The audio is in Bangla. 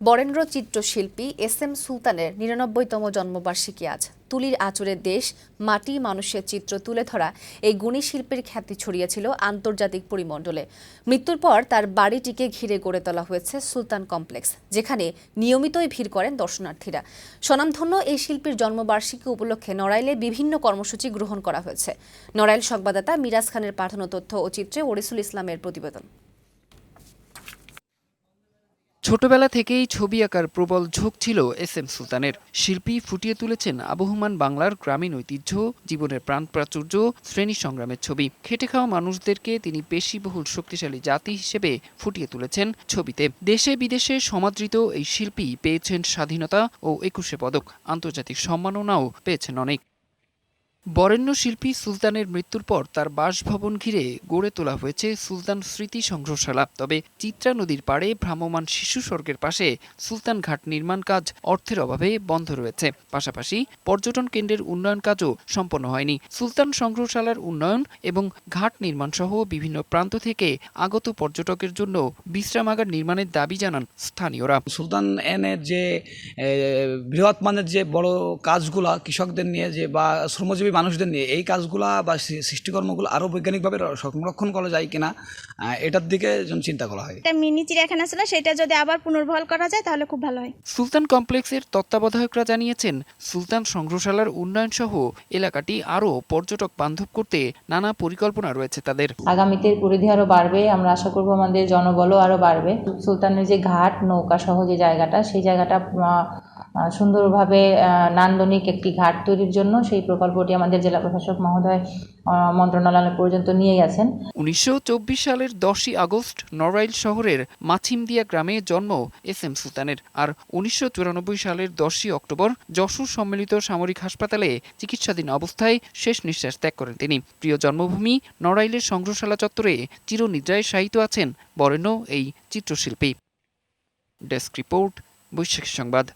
বরেন্দ্র চিত্রশিল্পী এস এম সুলতানের নিরানব্বইতম জন্মবার্ষিকী আজ। তুলির আচরের দেশ, মাটি, মানুষের চিত্র তুলে ধরা এই গুণী শিল্পের খ্যাতি ছড়িয়েছিল আন্তর্জাতিক পরিমণ্ডলে। মৃত্যুর পর তার বাড়িটিকে ঘিরে গড়ে তোলা হয়েছে সুলতান কমপ্লেক্স, যেখানে নিয়মিতই ভিড় করেন দর্শনার্থীরা। স্বনামধন্য এই শিল্পীর জন্মবার্ষিকী উপলক্ষে নড়াইলে বিভিন্ন কর্মসূচি গ্রহণ করা হয়েছে। নড়াইল সংবাদদাতা মিরাজ খানের পাঠানো তথ্য ও চিত্রে ওরিসুল ইসলামের প্রতিবেদন। ছোটবেলা থেকেই ছবি আঁকার প্রবল ঝোঁক ছিল এস এম সুলতানের। শিল্পী ফুটিয়ে তুলেছেন আবহমান বাংলার গ্রামীণ ঐতিহ্য, জীবনের প্রাণ প্রাচুর্য, শ্রেণি সংগ্রামের ছবি। খেটে খাওয়া মানুষদেরকে তিনি পেশিবহুল শক্তিশালী জাতি হিসেবে ফুটিয়ে তুলেছেন ছবিতে। দেশে বিদেশে সমাদৃত এই শিল্পী পেয়েছেন স্বাধীনতা ও একুশে পদক। আন্তর্জাতিক সম্মাননাও পেয়েছেন অনেক। বরেণ্য শিল্পী সুলতানের মৃত্যুর পর তার বাসভবন ঘিরে গড়ে তোলা হয়েছে সুলতান স্মৃতি সংগ্রহশালা। তবে চিত্রা নদীর পাড়ে ভ্রাম্যমান শিশু স্বর্গের পাশে সুলতান ঘাট নির্মাণ কাজ অর্থের অভাবে বন্ধ রয়েছে। পাশাপাশি পর্যটন কেন্দ্রের উন্নয়ন কাজও সম্পন্ন হয়নি। সুলতান সংগ্রহশালার উন্নয়ন এবং ঘাট নির্মাণ সহ বিভিন্ন প্রান্ত থেকে আগত পর্যটকের জন্য বিশ্রামাগার নির্মাণের দাবি জানান স্থানীয়রা। সুলতান এনের যে বৃহৎ মানের যে বড় কাজগুলা কৃষকদের নিয়ে যে বা শ্রমজীবী মানুষদের নিয়ে এই কাজগুলা বা সৃষ্টিকর্মগুলো আরও বৈজ্ঞানিকভাবে সংরক্ষণ করা যায় কিনা এটার দিকে যেন চিন্তা করা হয়। একটা মিনি চিড়িয়াখানা ছিল সেটা যদি আবার পুনর্বহাল করা যায় তাহলে খুব ভালো হয়। সুলতান কমপ্লেক্সের তত্ত্বাবধায়করা জানিয়েছেন সুলতান সংগ্রহশালার উন্নয়ন সহ এলাকাটি আরও পর্যটক বান্ধব করতে নানা পরিকল্পনা রয়েছে তাদের। আগামীতে পরিধি আরও বাড়বে আমরা আশা করব আমাদের জনবলও আরও বাড়বে। সুলতানের যে ঘাট নৌকা সহ যে জায়গাটা সেই জায়গাটা সুন্দরভাবে নান্দনিক একটি ঘাট তৈরির জন্য সেই প্রকল্পটি আমাদের জেলা প্রশাসক মহোদয় মন্ত্রণালয় পর্যন্ত নিয়ে গেছেন উনিশশো সালের দশই আগস্ট নড়াইল শহরের মাছিমদিয়া গ্রামে জন্ম এস এম সুলতানের। আর উনিশশো চুরানব্বই সালের দশই অক্টোবর যশোর সম্মিলিত সামরিক হাসপাতালে চিকিৎসাধীন অবস্থায় শেষ নিঃশ্বাস ত্যাগ করেন তিনি। প্রিয় জন্মভূমি নড়াইলের সংগ্রহশালা চত্বরে চিরনিদ্রায় শায়িত আছেন বরেণ্য এই চিত্রশিল্পী। ডেস্ক রিপোর্ট, বৈশাখী সংবাদ।